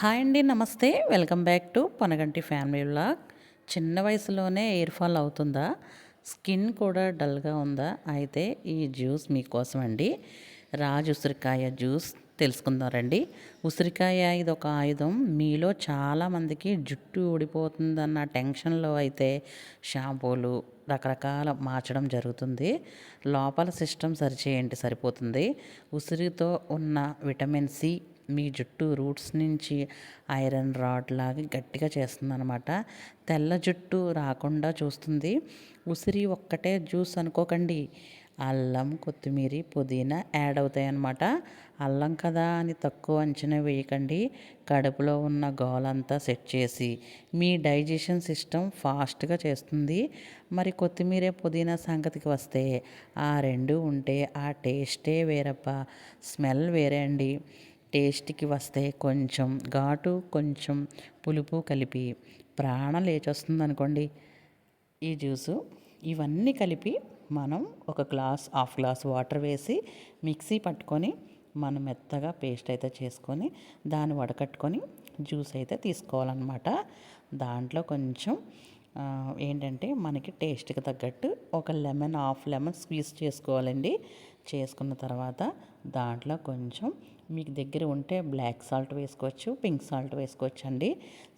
Hi అండి నమస్తే. Welcome back to Panaganti family blog చిన్న వయసులోనే ఎయిర్ ఫాల్ అవుతుందా? స్కిన్ కూడా డల్గా ఉందా? అయితే ఈ జ్యూస్ మీకోసం అండి రాజు ఉసిరికాయ జ్యూస్ తెలుసుకుందారండి ఉసిరికాయ ఇది ఒక ఆయుధం. మీలో చాలామందికి జుట్టు ఊడిపోతుందన్న టెన్షన్లో అయితే షాంపూలు రకరకాల మార్చడం జరుగుతుంది. లోపల సిస్టమ్ సరిచేయండి సరిపోతుంది. ఉసిరితో ఉన్న విటమిన్ సి మీ జుట్టు రూట్స్ నుంచి ఐరన్ రాడ్ లాగా గట్టిగా చేస్తుంది అనమాట తెల్ల జుట్టు రాకుండా చూస్తుంది. ఉసిరి ఒక్కటే జ్యూస్ అనుకోకండి. అల్లం కొత్తిమీర పుదీనా యాడ్ అవుతాయి అన్నమాట అల్లం కదా అని తక్కువ అంచనా వేయకండి. కడుపులో ఉన్న గోలంతా సెట్ చేసి మీ డైజెషన్ సిస్టమ్ ఫాస్ట్గా చేస్తుంది. మరి కొత్తిమీర పుదీనా సంగతికి వస్తే ఆ రెండు ఉంటే ఆ టేస్టే వేరప్ప స్మెల్ వేరే అండి. టేస్ట్కి వస్తే కొంచెం ఘాటు కొంచెం పులుపు కలిపి ప్రాణం లేచొస్తుంది అనుకోండి ఈ జ్యూసు ఇవన్నీ కలిపి మనం ఒక గ్లాస్ హాఫ్ గ్లాస్ వాటర్ వేసి మిక్సీ పట్టుకొని మనం మెత్తగా పేస్ట్ అయితే చేసుకొని దాన్ని వడకట్టుకొని జ్యూస్ అయితే తీసుకోవాలన్నమాట. దాంట్లో కొంచెం ఏంటంటే మనకి టేస్ట్కి తగ్గట్టు ఒక లెమన్ హాఫ్ లెమన్ స్క్వీజ్ చేసుకోవాలండి. చేసుకున్న తర్వాత దాంట్లో కొంచెం మీకు దగ్గర ఉంటే బ్లాక్ సాల్ట్ వేసుకోవచ్చు పింక్ సాల్ట్ వేసుకోవచ్చు అండి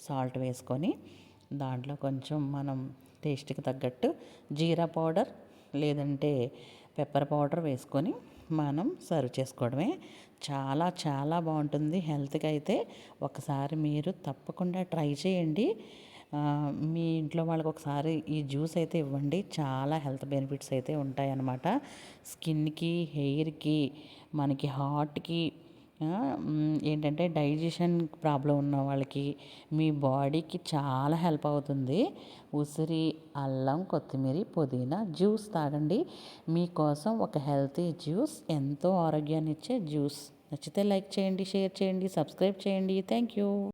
సాల్ట్ వేసుకొని దాంట్లో కొంచెం మనం టేస్ట్కి తగ్గట్టు జీరా పౌడర్ లేదంటే పెప్పర్ పౌడర్ వేసుకొని మనం సర్వ్ చేసుకోవడమే. చాలా చాలా బాగుంటుంది. హెల్త్కి అయితే ఒకసారి మీరు తప్పకుండా ట్రై చేయండి. మీ ఇంట్లో వాళ్ళకి ఒకసారి ఈ జ్యూస్ అయితే ఇవ్వండి. చాలా హెల్త్ బెనిఫిట్స్ అయితే ఉంటాయన్నమాట. స్కిన్కి హెయిర్కి మనకి హార్ట్కి ఏంటంటే డైజెషన్ ప్రాబ్లం ఉన్న వాళ్ళకి మీ బాడీకి చాలా హెల్ప్ అవుతుంది. ఉసిరి అల్లం కొత్తిమీర పుదీనా జ్యూస్ తాగండి. మీకోసం ఒక హెల్తీ జ్యూస్ ఎంతో ఆరోగ్యాన్ని ఇచ్చే జ్యూస్. నచ్చితే లైక్ చేయండి షేర్ చేయండి సబ్స్క్రైబ్ చేయండి. Thank you